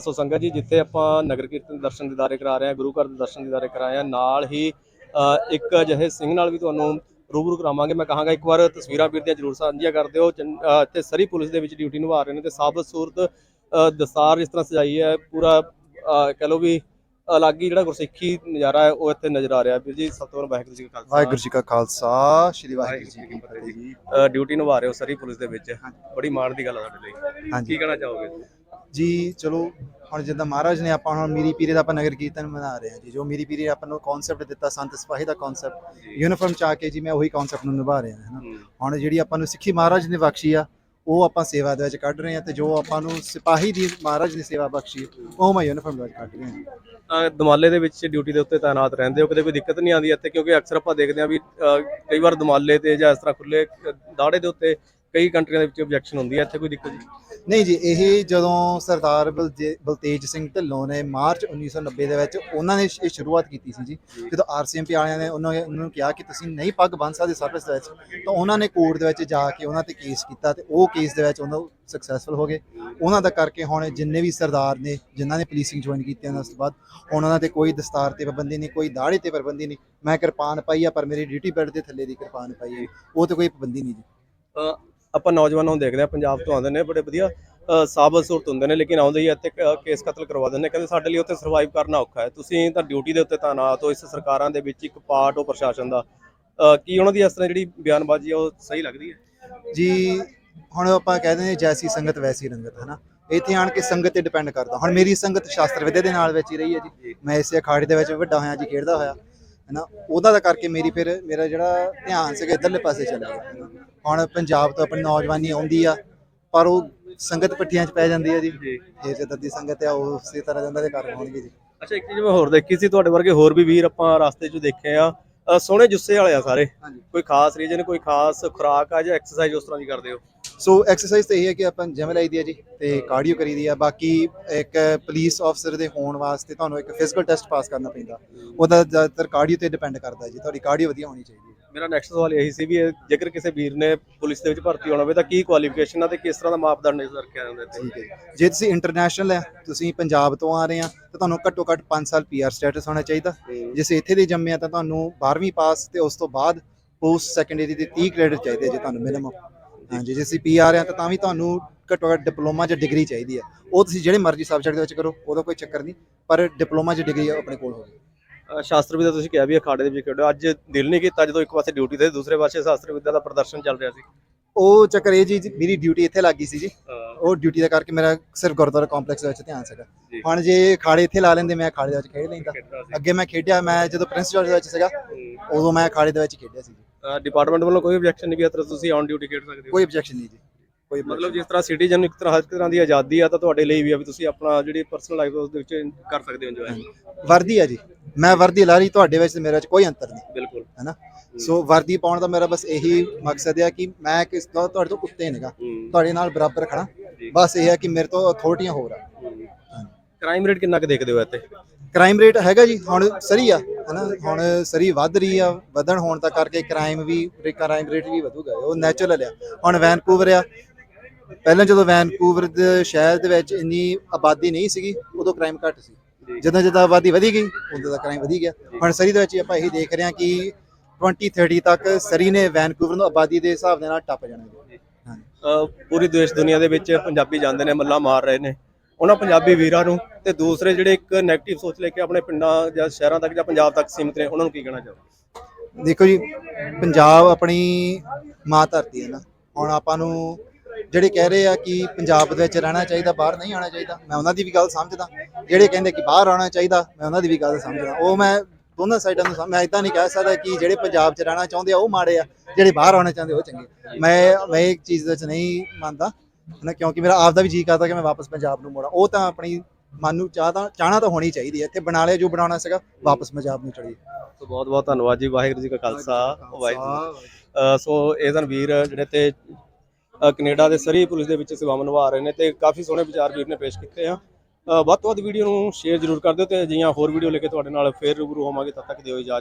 ਸੋ ਸੰਗਤ ਜੀ ਜਿੱਥੇ ਆਪਾਂ ਨਗਰ ਕੀਰਤਨ ਦੇ ਦਰਸ਼ਨ ਦੀਦਾਰੇ ਕਰਾ ਰਹੇ ਹਾਂ ਗੁਰੂ ਘਰ ਦੇ ਦਰਸ਼ਨ ਦੀਦਾਰੇ ਕਰਾ ਰਹੇ ਹਾਂ ਨਾਲ ਹੀ ਇੱਕ ਅਜਿਹੇ ਸਿੰਘ ਨਾਲ ਵੀ ਤੁਹਾਨੂੰ ਰੂਬਰੂ ਕਰਾਵਾਂਗੇ। ਮੈਂ ਕਹਾਂਗਾ ਇੱਕ ਵਾਰ ਤਸਵੀਰਾਂ ਵੀਰ ਦੀਆਂ ਜ਼ਰੂਰ ਸਾਂਝੀਆਂ ਕਰ ਦਿਓ। ਇੱਥੇ ਸਰੀ ਪੁਲਿਸ ਦੇ ਵਿੱਚ ਡਿਊਟੀ ਨਿਭਾ ਰਹੇ ਨੇ ਤੇ ਸਾਬਤ ਸੂਰਤ ਦਸਤਾਰ ਇਸ ਤਰ੍ਹਾਂ ਸਜਾਈ ਹੈ ਪੂਰਾ ਕਹਿ ਲਓ ਵੀ ਅਲੱਗ ਹੀ ਜਿਹੜਾ ਗੁਰਸਿੱਖੀ ਨਜ਼ਾਰਾ ਹੈ ਉਹ ਇੱਥੇ ਨਜ਼ਰ ਆ ਰਿਹਾ। ਵੀਰ ਜੀ ਸਭ ਤੋਂ ਪਹਿਲਾਂ ਵਾਹਿਗੁਰੂ ਜੀ ਕਾ ਖਾਲਸਾ। ਵਾਹਿਗੁਰੂ ਜੀ ਕਾ ਖਾਲਸਾ ਸ੍ਰੀ ਵਾਹਿਗੁਰੂ ਜੀ ਕੀ ਫਤਿਹ। ਜੀ। ਡਿਊਟੀ ਨਿਭਾ ਰਹੇ ਹੋ ਸਰੀ ਪੁਲਿਸ ਦੇ ਵਿੱਚ। ਬੜੀ ਮਾਣ ਦੀ ਗੱਲ ਹੈ ਸਾਡੇ ਲਈ। ਕੀ ਕਹਿਣਾ ਚਾਹੋਗੇ? ਜੀ ਚਲੋ ਹੁਣ ਜਿੱਦਾਂ ਮਹਾਰਾਜ ਨੇ ਆਪਾਂ ਹੁਣ ਮੀਰੀ ਪੀਰੇ ਦਾ ਆਪਾਂ ਨਗਰ ਕੀਰਤਨ ਮਨਾ ਰਹੇ ਹਾਂ ਜੀ। ਜੋ ਮੀਰੀ ਪੀਰੇ ਆਪਾਂ ਨੂੰ ਕਨਸੈਪਟ ਦਿੱਤਾ ਸੰਤ ਸਿਪਾਹੀ ਦਾ ਕਨਸੈਪਟ ਯੂਨੀਫਾਰਮ ਚ ਕੇ ਜੀ ਮੈਂ ਉਹੀ ਕਨਸੈਪਟ ਨੂੰ ਨਿਭਾ ਰਿਹਾ ਹਾਂ। ਹੁਣ ਜਿਹੜੀ ਆਪਾਂ ਨੂੰ ਸਿੱਖੀ ਮਹਾਰਾਜ ਨੇ ਬਖਸ਼ੀ ਆ ਉਹ ਆਪਾਂ ਸੇਵਾ ਦੇ ਵਿੱਚ ਕੱਢ ਰਹੇ ਹਾਂ ਤੇ ਜੋ ਆਪਾਂ ਨੂੰ ਸਿਪਾਹੀ ਦੀ ਮਹਾਰਾਜ ਨੇ ਸੇਵਾ ਬਖਸ਼ੀ ਉਹ ਮੈਂ ਯੂਨੀਫਾਰਮ ਦੇ ਵਿੱਚ ਕੱਢ ਰਿਹਾ ਹਾਂ ਦਮਾਲੇ ਦੇ ਵਿੱਚ ਡਿਊਟੀ ਦੇ ਉੱਤੇ ਤਾਇਨਾਤ ਰਹਿੰਦੇ ਹੋ ਕਦੇ ਕੋਈ ਦਿੱਕਤ ਨਹੀਂ ਆਉਂਦੀ ਇੱਥੇ? ਕਿਉਂਕਿ ਅਕਸਰ ਆਪਾਂ ਦੇਖਦੇ ਹਾਂ ਵੀ ਕਈ ਵਾਰ ਦਮਾਲੇ ਤੇ ਜਾਂ ਇਸ ਤਰ੍ਹਾਂ ਖੁੱਲੇ ਦਾੜੇ ਦੇ ਉੱਤੇ ਕਈ ਕੰਟਰੀਆਂ ਦੇ ਵਿੱਚ ਆਬਜੈਕਸ਼ਨ ਹੁੰਦੀ ਹੈ ਇੱਥੇ ਕੋਈ ਦਿੱਕਤ ਨਹੀਂ। ਨਹੀਂ ਜੀ ਇਹ ਜਦੋਂ ਸਰਦਾਰ ਬਲਜੇ- ਬਲਤੇਜ ਸਿੰਘ ਢਿੱਲੋਂ ਨੇ ਮਾਰਚ 1990 ਦੇ ਵਿੱਚ ਉਹਨਾਂ ਨੇ ਇਹ ਸ਼ੁਰੂਆਤ ਕੀਤੀ ਸੀ ਜੀ। ਜਦੋਂ ਆਰਸੀਐਮਪੀ ਵਾਲਿਆਂ ਨੇ ਉਹਨਾਂ ਉਹਨਾਂ ਨੂੰ ਕਿਹਾ ਕਿ ਤੁਸੀਂ ਨਹੀਂ ਪੱਗ ਬੰਨ੍ਹ ਸਕਦੇ ਸਰਵਿਸ ਦੇ ਵਿੱਚ ਤਾਂ ਉਹਨਾਂ ਨੇ ਕੋਰਟ ਦੇ ਵਿੱਚ ਜਾ ਕੇ ਉਹਨਾਂ ਤੇ ਕੇਸ ਕੀਤਾ ਤੇ ਉਹ ਕੇਸ ਦੇ ਵਿੱਚ ਉਹਨਾਂ ਸਕਸੈਸਫੁਲ ਹੋ ਗਏ। ਉਹਨਾਂ ਦਾ ਕਰਕੇ ਹੁਣ ਜਿੰਨੇ ਵੀ ਸਰਦਾਰ ਨੇ ਜਿਨ੍ਹਾਂ ਨੇ ਪੁਲਿਸਿੰਗ ਜੁਆਇਨ ਕੀਤੀ ਉਹਨਾਂ ਉਸ ਤੋਂ ਬਾਅਦ ਹੁਣ ਉਹਨਾਂ ਤੇ ਕੋਈ ਦਸਤਾਰ ਤੇ ਪਾਬੰਦੀ ਨਹੀਂ ਕੋਈ ਦਾੜੇ ਤੇ ਪਾਬੰਦੀ ਨਹੀਂ। ਮੈਂ ਕਿਰਪਾਨ ਪਾਈ ਆ ਪਰ ਮੇਰੀ ਡਿਊਟੀ ਬੈਡ ਦੇ ਥੱਲੇ ਦੀ ਕਿਰਪਾਨ ਪਾਈ ਹੈ ਉਹ ਤੇ ਕੋਈ ਪਾਬੰਦੀ ਨਹੀਂ ਜੀ। ਅ, ਆਪਾਂ ਨੌਜਵਾਨਾਂ ਨੂੰ ਦੇਖਦੇ ਹਾਂ ਪੰਜਾਬ ਤੋਂ ਆਉਂਦੇ ਨੇ ਬੜੇ ਵਧੀਆ ਸਾਬਤ ਸੂਰਤ ਹੁੰਦੇ ਨੇ ਲੇਕਿਨ ਆਉਂਦੇ ਹੀ ਇੱਥੇ ਕੇਸ ਕਤਲ ਕਰਵਾ ਦਿੰਦੇ ਨੇ ਕਹਿੰਦੇ ਸਾਡੇ ਲਈ ਉੱਥੇ ਸਰਵਾਈਵ ਕਰਨਾ ਔਖਾ ਹੈ। ਤੁਸੀਂ ਤਾਂ ਡਿਊਟੀ ਦੇ ਉੱਤੇ ਤਾਇਨਾਤ ਹੋ ਇਸ ਸਰਕਾਰਾਂ ਦੇ ਵਿੱਚ ਇੱਕ ਪਾਰਟ ਹੋ ਪ੍ਰਸ਼ਾਸਨ ਦਾ। ਕੀ ਉਹਨਾਂ ਦੀ ਇਸ ਤਰ੍ਹਾਂ ਜਿਹੜੀ ਬਿਆਨਬਾਜ਼ੀ ਹੈ ਉਹ ਸਹੀ ਲੱਗਦੀ ਹੈ? ਜੀ ਹੁਣ ਆਪਾਂ ਕਹਿੰਦੇ ਨੇ ਜੈਸੀ ਸੰਗਤ ਵੈਸੀ ਰੰਗਤ ਹਨਾ? ਇੱਥੇ ਆਣ ਕੇ ਸੰਗਤ ਤੇ ਡਿਪੈਂਡ ਕਰਦਾ। ਹੁਣ ਮੇਰੀ ਸੰਗਤ ਸ਼ਾਸਤਰ ਵਿਦਿਆ ਦੇ ਨਾਲ ਵਿੱਚ ਹੀ ਰਹੀ ਹੈ ਜੀ। ਮੈਂ ਇਸੇ ਅਖਾੜੇ ਦੇ ਵਿੱਚ ਵੱਡਾ ਹੋਇਆ ਜੀ ਖੇਡਦਾ ਹੋਇਆ ਹਨਾ? ਉਹਦਾ ਦਾ ਕਰਕੇ ਮੇਰੀ ਫਿਰ ਮੇਰਾ ਜਿਹੜਾ ਧਿਆਨ ਸੀਗਾ ਇਧਰਲੇ ਪਾਸੇ ਚਲਾ ਗਿਆ। ਹੁਣ ਪੰਜਾਬ ਤੋਂ ਆਪਣੀ ਨੌਜਵਾਨੀ ਆਉਂਦੀ ਆ ਪਰ ਉਹ ਸੰਗਤ ਪੱਠੀਆਂ 'ਚ ਪੈ ਜਾਂਦੀ ਹੈ ਜੀ। ਜੀ। ਜਿੱਦਾਂ ਦੀ ਸੰਗਤ ਆ ਉਹ ਉਸੇ ਤਰ੍ਹਾਂ ਦੇ ਕਾਰਨ ਹੋਣਗੇ ਜੀ। ਅੱਛਾ ਇੱਕ ਚੀਜ਼ ਮੈਂ ਹੋਰ ਦੇਖੀ ਸੀ ਤੁਹਾਡੇ ਵਰਗੇ ਹੋਰ ਵੀ ਵੀਰ ਆਪਾਂ ਰਸਤੇ 'ਚ ਦੇਖੇ ਆ। ਅ, ਸੋਹਣੇ ਜੁੱਸੇ ਵਾਲੇ ਆ ਸਾਰੇ। ਕੋਈ ਖਾਸ ਰੀਜਨ ਕੋਈ ਖਾਸ ਖੁਰਾਕ ਆ ਜਾਂ ਐਕਸਰਸਾਈਜ਼ ਉਸ ਤਰ੍ਹਾਂ ਦੀ ਕਰਦੇ ਹੋ? ਸੋ ਐਕਸਰਸਾਈਜ਼ ਤੇ ਇਹ ਹੈ ਕਿ ਆਪਾਂ ਜਿਮ ਲਾਈਦੀ ਹੈ ਜੀ ਤੇ ਕਾਰਡੀਓ ਕਰੀਦੀ ਆ। ਬਾਕੀ ਇੱਕ ਪੁਲਿਸ ਅਫਸਰ ਦੇ ਹੋਣ ਵਾਸਤੇ ਤੁਹਾਨੂੰ ਇੱਕ ਫਿਜ਼ੀਕਲ ਟੈਸਟ ਪਾਸ ਕਰਨਾ ਪੈਂਦਾ। ਉਹਦਾ ਜ਼ਿਆਦਾਤਰ ਕਾਰਡੀਓ ਤੇ ਡਿਪੈਂਡ ਕਰਦਾ ਜੀ। ਤੁਹਾਡੀ ਕਾਰਡੀਓ ਵਧੀਆ ਹੋਣੀ ਚਾਹੀਦੀ ਹੈ ਮੇਰਾ ਨੈਕਸਟ ਸਵਾਲ ਇਹੀ ਸੀ ਵੀ ਇਹ ਜੇਕਰ ਕਿਸੇ ਵੀਰ ਨੇ ਪੁਲਿਸ ਦੇ ਵਿੱਚ ਭਰਤੀ ਹੋਣਾ ਹੋਵੇ ਤਾਂ ਕੀ ਕੁਆਲੀਫਿਕੇਸ਼ਨ ਆ ਤੇ ਕਿਸ ਤਰ੍ਹਾਂ ਦਾ ਮਾਪਦੰਡ ਇਸ ਰੱਖਿਆ ਜਾਂਦਾ ਇੱਥੇ ਠੀਕ ਹੈ ਜੀ। ਤੁਸੀਂ ਇੰਟਰਨੈਸ਼ਨਲ ਹੈ ਤੁਸੀਂ ਪੰਜਾਬ ਤੋਂ ਆ ਰਹੇ ਆ ਤਾਂ ਤੁਹਾਨੂੰ ਘੱਟੋ ਘੱਟ 5 ਸਾਲ ਪੀਆਰ ਸਟੇਟਸ ਹੋਣਾ ਚਾਹੀਦਾ। ਜੇ ਤੁਸੀਂ ਇੱਥੇ ਦੇ ਜੰਮੇ ਆ ਤਾਂ ਤੁਹਾਨੂੰ 12ਵੀਂ ਪਾਸ ਤੇ ਉਸ ਤੋਂ ਬਾਅਦ ਪੋਸਟ ਸੈਕੰਡਰੀ ਦੇ 30 ਕ੍ਰੈਡਿਟ ਚਾਹੀਦੇ ਜੇ ਤੁਹਾਨੂੰ ਮਿਨੀਮਮ ਹਾਂਜੀ ਜੇ ਤੁਸੀਂ ਪੀਆਰ ਆ ਤਾਂ ਤਾਂ ਵੀ ਤੁਹਾਨੂੰ ਘੱਟੋ ਘੱਟ ਡਿਪਲੋਮਾ ਜਾਂ ਡਿਗਰੀ ਚਾਹੀਦੀ ਆ ਉਹ ਤੁਸੀਂ ਜਿਹੜੇ ਮਰਜ਼ੀ ਸਬਜੈਕਟ ਦੇ ਵਿੱਚ ਕਰੋ ਉਹਦਾ ਕੋਈ ਚੱਕਰ ਨਹੀਂ ਪਰ ਡਿਪਲੋਮਾ ਜਾਂ ਡਿਗਰੀ ਆਪਣੇ ਕੋਲ ਹੋਵੇ। ਸ਼ਾਸਤਰ ਵਿਦਿਆ ਤੁਸੀਂ ਕਿਹਾ ਵੀ ਅਖਾੜੇ ਦੇ ਵਿੱਚ ਖੇਡੋ। ਅੱਜ ਦਿਲ ਨਹੀਂ ਕੀਤਾ ਜਦੋਂ ਇੱਕ ਪਾਸੇ ਡਿਊਟੀ ਤੇ ਦੂਸਰੇ ਪਾਸੇ ਸ਼ਾਸਤਰ ਵਿਦਿਆ ਦਾ ਪ੍ਰਦਰਸ਼ਨ ਚੱਲ ਰਿਹਾ ਸੀ। ਉਹ ਚੱਕਰ ਇਹ ਜੀ ਮੇਰੀ ਡਿਊਟੀ ਇੱਥੇ ਲੱਗੀ ਸੀ ਜੀ। ਉਹ ਡਿਊਟੀ ਦਾ ਕਰਕੇ ਮੇਰਾ ਸਿਰਫ ਗੁਰਦੁਆਰਾ ਕੰਪਲੈਕਸ ਵਿੱਚ ਧਿਆਨ ਸੀਗਾ। ਹੁਣ ਜੇ ਖਾੜੇ ਇੱਥੇ ਲਾ ਲੈਂਦੇ ਮੈਂ ਖਾੜੇ ਦੇ ਵਿੱਚ ਖੇਡ ਲੈਂਦਾ। ਅੱਗੇ ਮੈਂ ਖੇਡਿਆ ਮੈਂ ਜਦੋਂ ਪ੍ਰਿੰਸ ਜਾਰਜ ਦੇ ਵਿੱਚ ਸੀਗਾ ਉਦੋਂ ਮੈਂ ਖਾੜੇ ਦੇ ਵਿੱਚ ਖੇਡਿਆ ਸੀ ਜੀ। ਡਿਪਾਰਟਮੈਂਟ ਵੱਲੋਂ ਕੋਈ ਆਬਜੈਕਸ਼ਨ ਨਹੀਂ ਕਿ ਇਸ ਤਰ੍ਹਾਂ ਤੁਸੀਂ ਔਨ ਡਿਊਟੀ ਖੇਡ ਸਕਦੇ ਹੋ? ਕੋਈ ਆਬਜੈਕਸ਼ਨ ਨਹੀਂ ਜੀ। ਕੋਈ ਮਤਲਬ ਜਿਸ ਤਰ੍ਹਾਂ ਸਿਟੀਜ਼ਨ ਨੂੰ ਇੱਕ ਤਰ੍ਹਾਂ ਹਰ ਤਰ੍ਹਾਂ ਦੀ ਆਜ਼ਾਦੀ ਆ ਤਾਂ ਤੁਹਾਡੇ ਲਈ ਵੀ ਆ ਵੀ ਤੁਸੀਂ ਆਪਣਾ ਜਿਹੜੀ ਪਰਸਨਲ ਲਾਈਫ ਉਸ ਦੇ ਵਿੱਚ ਕਰ ਸਕਦੇ ਹੋ ਇੰਜੋਏ। ਵਰਦੀ ਆ ਜੀ। ਮੈਂ ਵਰਦੀ ਲਾ ਰਹੀ ਤੁਹਾਡੇ ਵਿੱਚ ਤੇ ਮੇਰੇ ਵਿੱਚ ਕੋਈ ਅੰਤਰ ਨਹੀਂ। ਬਿਲਕੁਲ। ਹੈਨਾ? ਸੋ ਵਰਦੀ ਪਾਉਣ ਦਾ ਮੇਰਾ ਬਸ ਇਹੀ ਮਕਸਦ ਹੈ ਕਿ ਮੈਂ ਕਿਸ ਤੋਂ ਤੁਹਾਡੇ ਤੋਂ ਉੱਤੇ ਨਹੀਂਗਾ ਤੁਹਾਡੇ ਨਾਲ ਬਰਾਬਰ ਖੜਾ। ਬਸ ਇਹ ਹੈ ਕਿ ਮੇਰੇ ਤੋਂ ਅਥਾਰਟੀਆਂ ਹੋਰ ਆ। ਕ੍ਰਾਈਮ ਰੇਟ ਕਿੰਨਾ ਕੁ ਦੇਖਦੇ ਹੋ ਇੱਥੇ? ਕ੍ਰਾਈਮ ਰੇਟ ਹੈਗਾ ਜੀ ਹੁਣ ਸਰੀ ਆ ਹਨਾ? ਹੁਣ ਸਰੀ ਵੱਧ ਰਹੀ ਆ ਵਧਣ ਹੋਣ ਦਾ ਕਰਕੇ ਕ੍ਰਾਈਮ ਵੀ ਕ੍ਰਾਈਮ ਰੇਟ ਵੀ ਵਧੂਗਾ ਉਹ ਨੈਚੁਰਲ ਆ। ਹੁਣ ਵੈਨਕੂਵਰ ਆ ਪਹਿਲਾਂ ਜਦੋਂ ਵੈਨਕੂਵਰ ਦੇ ਸ਼ਹਿਰ ਦੇ ਵਿੱਚ ਇੰਨੀ ਆਬਾਦੀ ਨਹੀਂ ਸੀਗੀ ਉਦੋਂ ਕ੍ਰਾਈਮ ਘੱਟ ਸੀ। ਜਦੋਂ ਜਦੋਂ ਆਬਾਦੀ ਵਧੀ ਗਈ ਉਦੋਂ ਦਾ ਕ੍ਰਾਈਮ ਵਧੀ ਗਿਆ। ਹੁਣ ਸਰੀ ਦੇ ਵਿੱਚ ਆਪਾਂ ਇਹੀ ਦੇਖ ਰਹੇ ਹਾਂ ਕਿ 2030 ਤੱਕ ਸਰੀ ਨੇ ਵੈਨਕੂਵਰ ਨੂੰ ਆਬਾਦੀ ਦੇ ਹਿਸਾਬ ਦੇ ਨਾਲ ਟੱਪ ਜਾਣਾ। ਪੂਰੀ ਦੇਸ਼ ਦੁਨੀਆ ਦੇ ਵਿੱਚ ਪੰਜਾਬੀ ਜਾਂਦੇ ਨੇ ਮੱਲਾ ਮਾਰ ਰਹੇ ਨੇ। ਉਹਨਾਂ ਪੰਜਾਬੀ ਵੀਰਾਂ ਨੂੰ ਤੇ ਦੂਸਰੇ ਜਿਹੜੇ ਇੱਕ 네ਗੇਟਿਵ ਸੋਚ ਲੈ ਕੇ ਆਪਣੇ ਪਿੰਡਾਂ ਜਾਂ ਸ਼ਹਿਰਾਂ ਤੱਕ ਜਾਂ ਪੰਜਾਬ ਤੱਕ ਸੀਮਿਤ ਨੇ ਉਹਨਾਂ ਨੂੰ ਕੀ ਕਹਿਣਾ ਚਾਹੋ ਦੇਖੋ ਜੀ ਪੰਜਾਬ ਆਪਣੀ ਮਾਂ ਧਰਤੀ ਹੈ ਨਾ। ਹੁਣ ਆਪਾਂ ਨੂੰ ਜਿਹੜੇ ਕਹਿ ਰਹੇ ਆ ਕਿ ਪੰਜਾਬ ਦੇ ਵਿੱਚ ਰਹਿਣਾ ਚਾਹੀਦਾ ਬਾਹਰ ਨਹੀਂ ਆਉਣਾ ਚਾਹੀਦਾ ਮੈਂ ਉਹਨਾਂ ਦੀ ਵੀ ਗੱਲ ਸਮਝਦਾ। ਜਿਹੜੇ ਕਹਿੰਦੇ ਕਿ ਬਾਹਰ ਆਉਣਾ ਚਾਹੀਦਾ ਮੈਂ ਉਹਨਾਂ ਦੀ ਵੀ ਗੱਲ ਸਮਝਦਾ। ਉਹ ਮੈਂ ਦੋਨਾਂ ਸਾਈਡਾਂ ਨੂੰ ਮੈਂ ਇਦਾਂ ਨਹੀਂ ਕਹਿ ਸਕਦਾ ਕਿ ਜਿਹੜੇ ਪੰਜਾਬ 'ਚ ਰਹਿਣਾ ਚਾਹੁੰਦੇ ਆ ਉਹ ਮਾੜੇ ਆ ਜਿਹੜੇ ਬਾਹਰ ਆਉਣਾ ਚਾਹੁੰਦੇ ਉਹ ਚੰਗੇ। ਮੈਂ ਮੈਂ ਇੱਕ ਚੀਜ਼ ਦੇ ਵਿੱਚ ਨਹੀਂ ਮੰਨਦਾ ਨਾ ਕਿਉਂਕਿ ਮੇਰਾ ਆਪ ਦਾ ਵੀ ਜੀ ਕਰਦਾ ਕਿ ਮੈਂ ਵਾਪਸ ਪੰਜਾਬ ਨੂੰ ਮੋੜਾਂ। ਉਹ ਤਾਂ ਆਪਣੀ ਮਨ ਨੂੰ ਚਾਹਤਾ ਚਾਹਣਾ ਤਾਂ ਹੋਣੀ ਚਾਹੀਦੀ ਹੈ ਇੱਥੇ ਬਣਾ ਲਿਆ ਜੋ ਬਣਾਉਣਾ ਸੀਗਾ ਵਾਪਸ ਪੰਜਾਬ ਨੂੰ ਚੜੀਏ ਸੋ ਬਹੁਤ ਬਹੁਤ ਧੰਨਵਾਦ ਜੀ ਵਾਹਿਗੁਰੂ ਜੀ ਕਾ ਖਾਲਸਾ ਵਾਹਿਗੁਰੂ ਸੋ ਇਹ ਵੀਰ ਜਿਹੜੇ ਤੇ ਕੈਨੇਡਾ ਦੇ ਸਰੀ ਪੁਲਿਸ ਦੇ ਵਿੱਚ ਸੇਵਾਵਾਂ ਨਿਭਾ ਰਹੇ ਨੇ ਤੇ ਕਾਫੀ ਸੋਹਣੇ ਵਿਚਾਰ ਵੀਰ ਨੇ ਪੇਸ਼ ਕੀਤੇ ਆ। ਵੱਧ ਤੋਂ ਵੱਧ ਵੀਡੀਓ ਨੂੰ ਸ਼ੇਅਰ ਜ਼ਰੂਰ ਕਰ ਦਿਓ ਤੇ ਅਜਿਹੀਆਂ ਹੋਰ ਵੀਡੀਓ ਲੈ ਕੇ ਤੁਹਾਡੇ ਨਾਲ ਫੇਰ ਰੂਬਰੂ ਹੋਵਾਂਗੇ, ਤਦ ਤੱਕ ਦਿਓ ਇਜਾਜ਼ਤ।